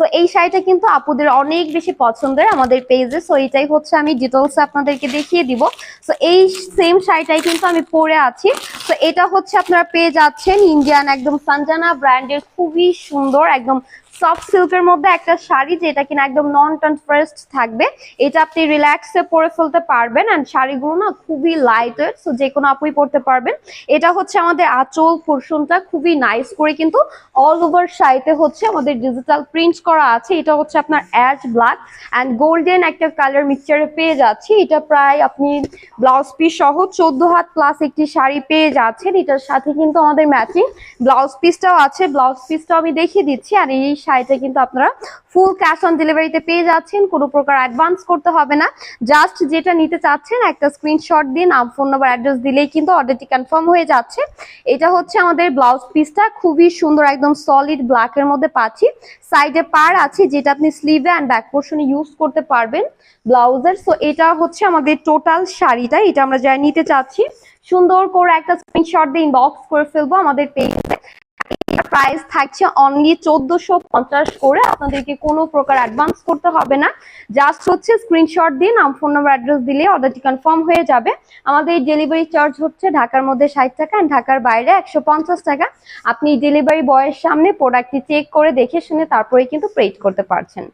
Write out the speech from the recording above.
তো এই শাড়িটা কিন্তু আপুদের অনেক বেশি পছন্দের আমাদের পেজে সো এইটাই হচ্ছে আমি ডিটেলস আপনাদেরকে দেখিয়ে দিব। সো এই সেম শাড়িটাই কিন্তু আমি পরে আছি। তো এটা হচ্ছে আপনারা পেয়ে যাচ্ছেন ইন্ডিয়ান একদম সানজানা ব্র্যান্ডের খুবই সুন্দর, একদম সফট সিল্কের মধ্যে একটা শাড়ি যেটা কিনা একদম নন ট্রান্সপারেন্ট থাকবে। এটা আপনি রিল্যাক্সে পরে ফেলতে পারবেন অ্যান্ড শাড়িগুলো না খুবই লাইট ওয়েট সো যে কোনো আপুই পরতে পারবেন। এটা হচ্ছে আমাদের আঁচল পোর্শনটা খুবই নাইস করে কিন্তু অল ওভার শাড়িতে হচ্ছে আমাদের ডিজিটাল প্রিন্ট করা আছে। এটা হচ্ছে আপনার অ্যাশ ব্ল্যাক অ্যান্ড গোল্ডেন একটা কালার মিক্সচারে পেয়ে যাচ্ছি। এটা প্রায় আপনি ব্লাউজ পিস সহ চোদ্দ হাত প্লাস একটি শাড়ি পেয়ে যাচ্ছেন। এটার সাথে কিন্তু আমাদের ম্যাচিং ব্লাউজ পিসটাও আছে। ব্লাউজ পিসটাও আমি দেখিয়ে দিচ্ছি। আর এই শাড়িটা কিন্তু আপনারা ফুল ক্যাশ অন ডেলিভারিতে পেয়ে যাচ্ছেন। কোনো প্রকার অ্যাডভান্স করতে হবে না। জাস্ট যেটা নিতে চাচ্ছেন, একটা স্ক্রিনশট দিয়ে নাম ফোন নাম্বার অ্যাড্রেস দিলেই কিন্তু অর্ডারটি কনফার্ম হয়ে যাচ্ছে। এটা হচ্ছে আমাদের ব্লাউজ পিসটা খুবই সুন্দর, একদম সলিড ব্ল্যাকের মধ্যে পাচ্ছি। সাইডে পার আছে যেটা আপনি স্লিভে অ্যান্ড ব্যাক পোর্শনে ইউজ করতে পারবেন ব্লাউজের। সো এটা হচ্ছে আমাদের টোটাল শাড়িটা। এটা আমরা যা নিতে চাচ্ছি, সুন্দর করে একটা স্ক্রিনশট দিয়ে ইনবক্স করে ফেলব আমাদের পেজে প্রাইস থাকছে অনলি চোদ্দশো পঞ্চাশ করে। আপনাদেরকে কোনো প্রকার অ্যাডভান্স করতে হবে না। জাস্ট হচ্ছে স্ক্রিনশট দিন ফোন নাম্বার অ্যাড্রেস দিলে অর্ডারটি কনফার্ম হয়ে যাবে। আমাদের এই ডেলিভারি চার্জ হচ্ছে ঢাকার মধ্যে ষাট টাকা অ্যান্ড ঢাকার বাইরে একশো পঞ্চাশ টাকা। আপনি ডেলিভারি বয়ের সামনে প্রোডাক্টটি চেক করে দেখে শুনে তারপরে কিন্তু পেইড করতে পারছেন।